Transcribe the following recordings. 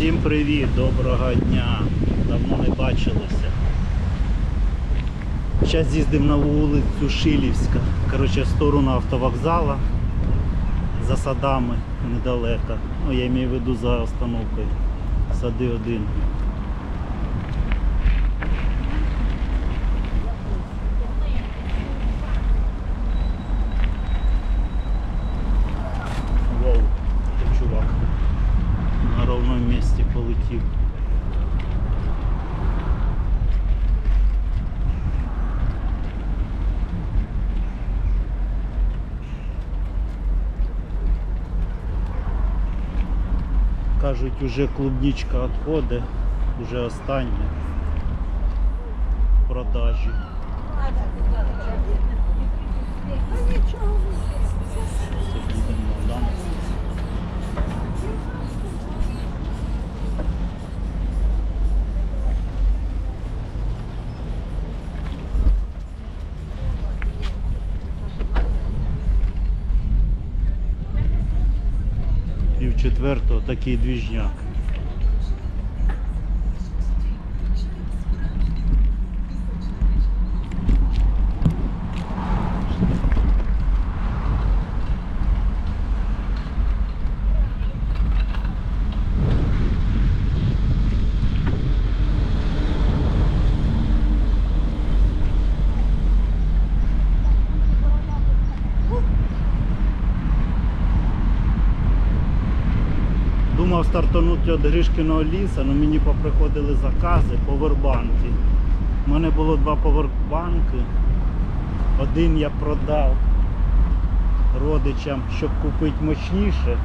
Всім привіт, доброго дня. Давно не бачилися. Зараз з'їздимо на вулицю Шилівська. Коротше, в сторону автовокзала за садами недалеко. Ну, я маю в виду за остановкою. Сади один. Кажуть, уже клубничка відходить, уже остання в продажі. Це четвертого такий двіжняк. Думав стартанути від Гришкиного лісу, але мені поприходили закази повербанки. У мене було два повербанки. Один я продав родичам, щоб купити мощніше.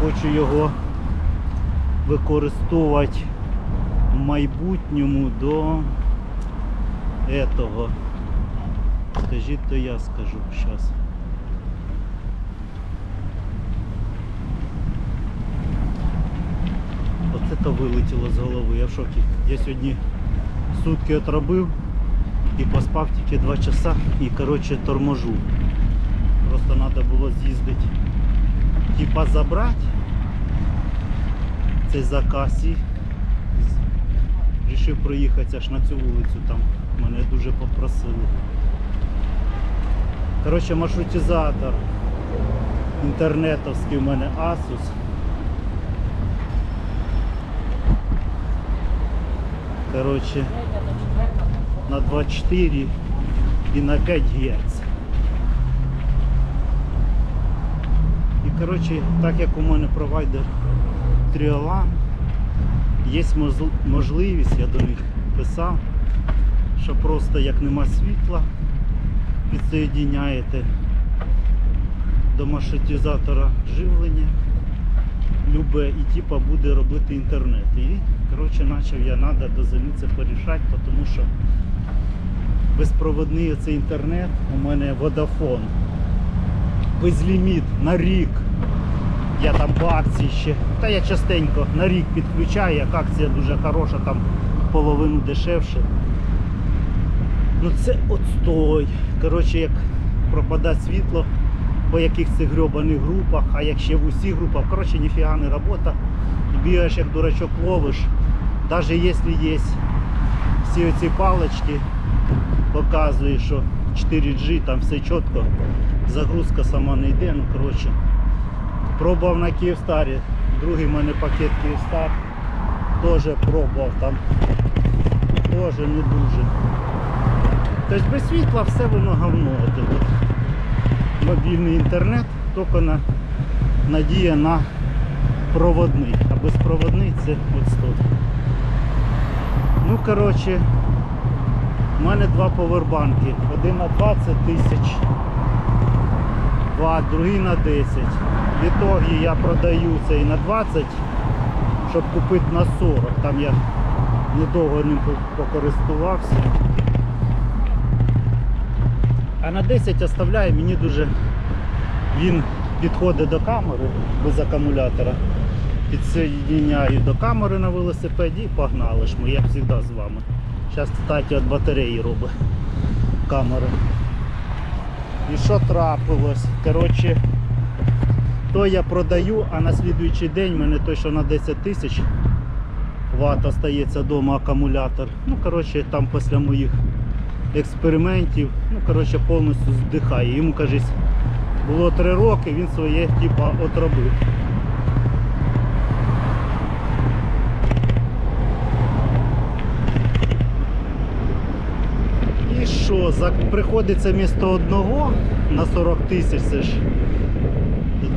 Хочу його використовувати в майбутньому до этого. Скажіть, то я скажу зараз. То вилетіло з голови, я в шокі. Я сьогодні сутки отробив і поспав тільки 2 часа і коротше торможу. Просто треба було з'їздити. Типа забрати цей заказ і вирішив проїхатися аж на цю вулицю там. Мене дуже попросили. Коротше, маршрутизатор інтернетовський в мене Asus. Короче, на 24 и на 5 Гц. І короче, так як у мене провайдер Тріолан, є можливість, я до них писав, що просто як нема світла, підсоєдиняєте до маршрутизатора живлення любе і типа буде робити інтернет. І коротше почав я треба до це порішати, тому що безпроводний оцей інтернет у мене водафон. Безліміт на рік. Я там по акції ще. Та я частенько на рік підключаю, як акція дуже хороша, там половину дешевше. Ну це отстой. Коротше, як пропадає світло по яких цих грьобаних групах, а як ще в усіх групах, коротше, ніфіга не робота. Бігаєш як дурачок ловиш. Навіть якщо є всі оці палички, показує, що 4G, там все чітко, загрузка сама не йде, ну коротше. Пробував на Київстарі, другий в мене пакет Київстар, теж пробував там, теж не дуже. Тобто без світла все воно говно. Мобільний інтернет, тільки на, надія на проводний. А безпроводний це от тут. Ну, коротше, у мене два повербанки. Один на 20 тисяч ватт, другий на 10. В ітогі я продаю цей на 20, щоб купити на 40. Там я недовго ним по- покористувався. А на 10 оставляю, мені дуже він підходить до камери без акумулятора. Підсоєдняю до камери на велосипеді і погнали ж ми, як завжди з вами. Зараз, кстати, від батареї робить камера. І що трапилось? Коротше, То я продаю, а на слідуючий день мене той, що на 10 тисяч ватт остається вдома акумулятор. Ну, коротше, там після моїх експериментів, ну, коротше, повністю здихає. Йому, кажись, було 3 роки, він своє типа отробив. І що, приходиться місто одного на 40 тисяч це ж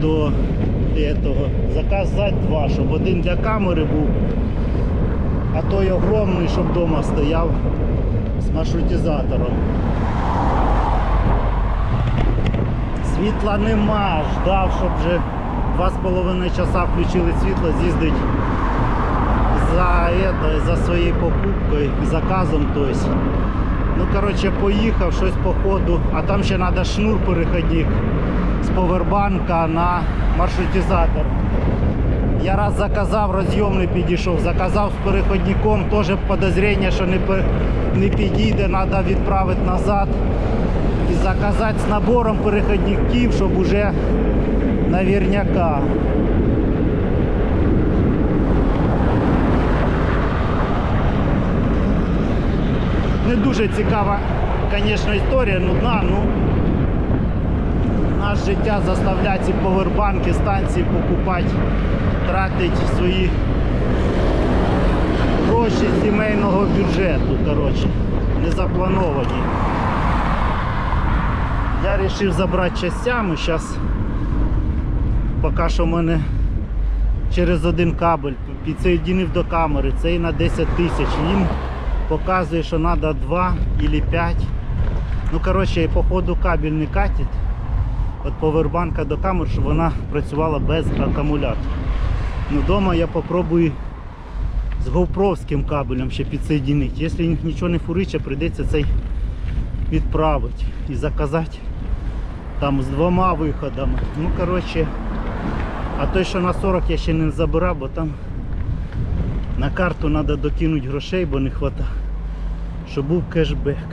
до этого, заказати два, щоб один для камери був, а той огромний, щоб вдома стояв з маршрутизатором. Світла нема, ждав, щоб вже два з половиною часа включили світло, з'їздить за, это, за своєю покупкою, заказом. То есть. Ну, коротше, поїхав щось по ходу, а там ще треба шнур переходник з повербанка на маршрутизатор. Я раз заказав, розйомний підійшов, заказав з переходником, теж подозріння, що не, не підійде, треба відправити назад і заказати з набором переходників, щоб уже наверняка. Не дуже цікава, звісно, історія, нудна, ну наше життя заставляє ці повербанки, станції покупати, тратити свої гроші сімейного бюджету, коротше, не заплановані. Я вирішив забрати частями, зараз поки що в мене через один кабель підсоєдинив до камери, цей на 10 тисяч. Він показує, що треба 2 або 5. Ну, коротше, по ходу кабель не катить. От повербанка до камер, щоб вона працювала без акумулятора. Ну, вдома я попробую з гоупровським кабелем ще підсоєдинити. Якщо нічого не фуриче, прийдеться цей відправити і заказати там з двома виходами. Ну, коротше, а той, що на 40 я ще не забирав, бо там на карту треба докинути грошей, бо не вистачає, щоб був кешбек.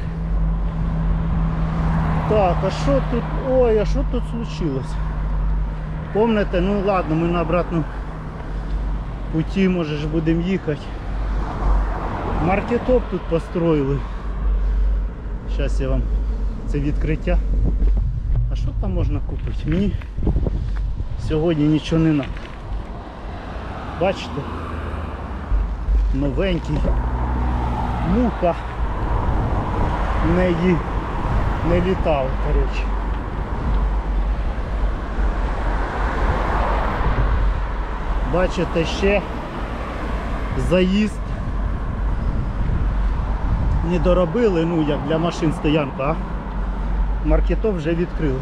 Так, а що тут? Ой, а що тут случилось? Помните, ну ладно, ми на обратному путі, може ж будемо їхати. Маркетоп тут построїли. Зараз я вам це відкриття. А що там можна купити? Мені сьогодні нічого не треба. Бачите? Новенький. Муха в неї не літав, коротше. Бачите ще заїзд не доробили, ну як для машин стоянка, а маркетов вже відкрили.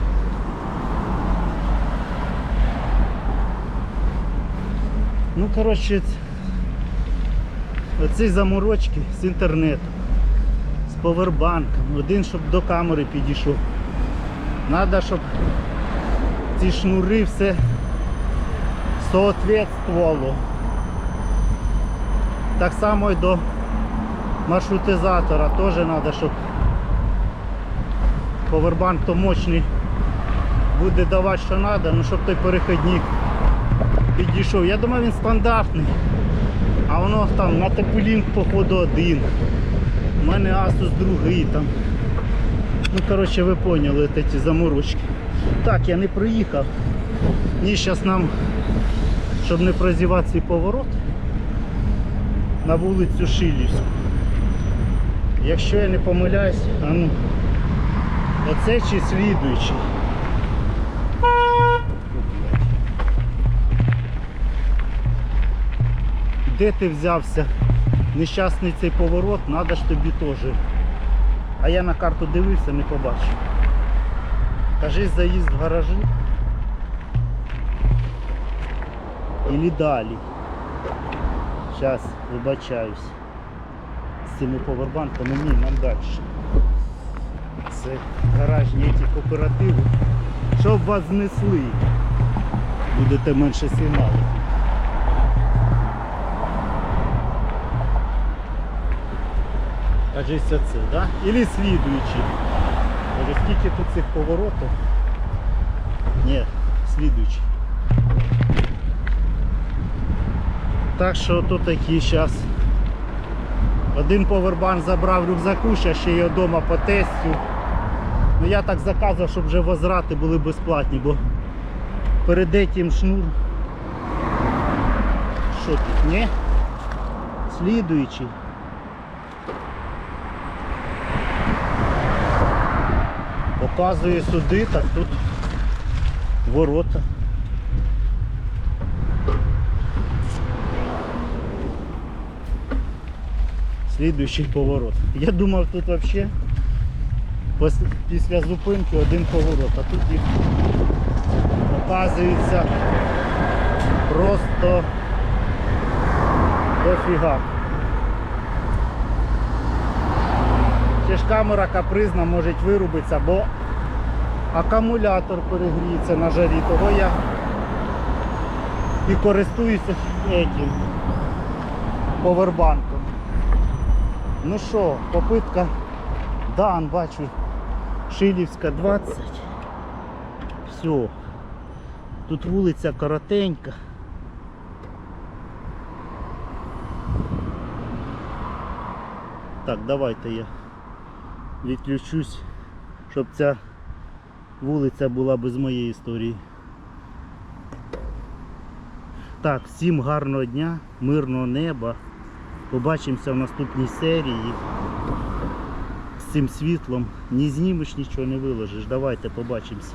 Ну, коротше, оці заморочки з інтернету, з повербанком, один, щоб до камери підійшов. Треба, щоб ці шнури все соответствувало. Так само і до маршрутизатора теж треба, щоб повербанк то мощний буде давати, що треба, ну щоб той переходник підійшов. Я думаю, він стандартний. А воно там на Тепелінг походу один. У мене Asus другий там. Ну коротше ви поняли ці заморочки. Так, я не приїхав. Ні, зараз нам, щоб не прозівати цей поворот, на вулицю Шилівську. Якщо я не помиляюсь, а ну, оце чи слідуючий. Де ти взявся? Нещасний цей поворот, треба ж тобі теж. А я на карту дивився, не побачив. Кажись, заїзд в гаражі. Ілі далі. Зараз вибачаюсь. З цими повербанками ні, нам далі. Це гаражні ті кооперативи. Щоб вас знесли, будете менше сигналити. Кажись це, да? Или слідуючий. Може скільки тут цих поворотів? Ні, слідуючий. Так що тут такі зараз. Один повербан забрав рюкзаку, ще ще його вдома по тестю. Ну я так заказував, щоб вже возврати були безплатні, бо перед этим шнур. Що тут, ні? Слідуючий. Показує сюди, так тут ворота. Слідуючий поворот. Я думав тут взагалі після зупинки один поворот, а тут їх оказується просто дофіга. Ще ж камера капризна може вирубитися, бо акумулятор перегріється на жарі, того я і користуюся этим повербанком. Ну що, попитка Дан, бачу, Шилівська 20. Все. Тут вулиця коротенька. Так, давайте я відключусь, щоб ця вулиця була без моєї історії. Так, всім гарного дня, мирного неба. Побачимося в наступній серії. З цим світлом. Ні знімеш нічого, не виложиш. Давайте побачимося.